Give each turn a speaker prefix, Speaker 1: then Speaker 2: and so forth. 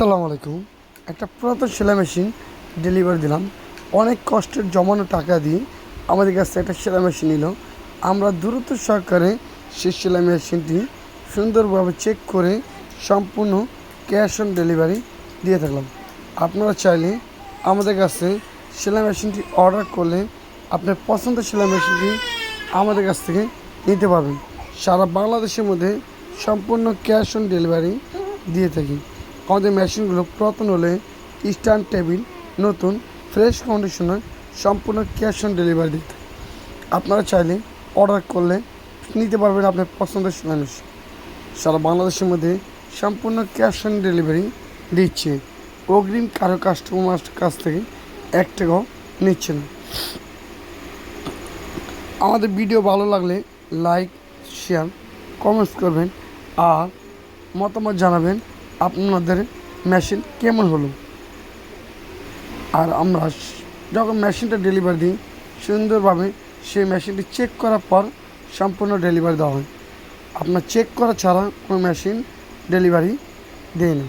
Speaker 1: আসসালামু আলাইকুম। একটা পুরাতন সেলাই মেশিন ডেলিভারি দিলাম। অনেক কষ্টের জমানো টাকা দিয়ে আমাদের কাছে একটা সেলাই মেশিন নিল। আমরা দ্রুত সহকারে সেই সেলাই মেশিনটি সুন্দরভাবে চেক করে সম্পূর্ণ ক্যাশ অন ডেলিভারি দিয়ে থাকলাম। আপনারা চাইলে আমাদের কাছে সেলাই মেশিনটি অর্ডার করলে আপনার পছন্দের সেলাই মেশিনটি আমাদের কাছ থেকে নিতে পারবেন। সারা বাংলাদেশের মধ্যে সম্পূর্ণ ক্যাশ অন ডেলিভারি দিয়ে থাকি। আমাদের মেশিনগুলো পুরাতন হলে স্ট্যান্ড টেবিল, নতুন ফ্রেশ কন্ডিশনার সম্পূর্ণ ক্যাশ অন ডেলিভারি দিতে। আপনারা চাইলে অর্ডার করলে নিতে পারবেন আপনার পছন্দের মেশিন সারা বাংলাদেশের মধ্যে সম্পূর্ণ ক্যাশ অন ডেলিভারি দিচ্ছে। অগ্রিম কারও কাস্টমার কাছ থেকে এক টাকাও নিচ্ছে না। আমাদের ভিডিও ভালো লাগলে লাইক, শেয়ার, কমেন্টস করবেন আর মতামত জানাবেন আপনাদের মেশিন কেমন হলো? আর আমরা যখন মেশিনটা ডেলিভারি দিই, সুন্দরভাবে সেই মেশিনটি চেক করার পর সম্পূর্ণ ডেলিভারি দেওয়া হয়। আপনার চেক করা ছাড়া কোনো মেশিন ডেলিভারি দেয় না।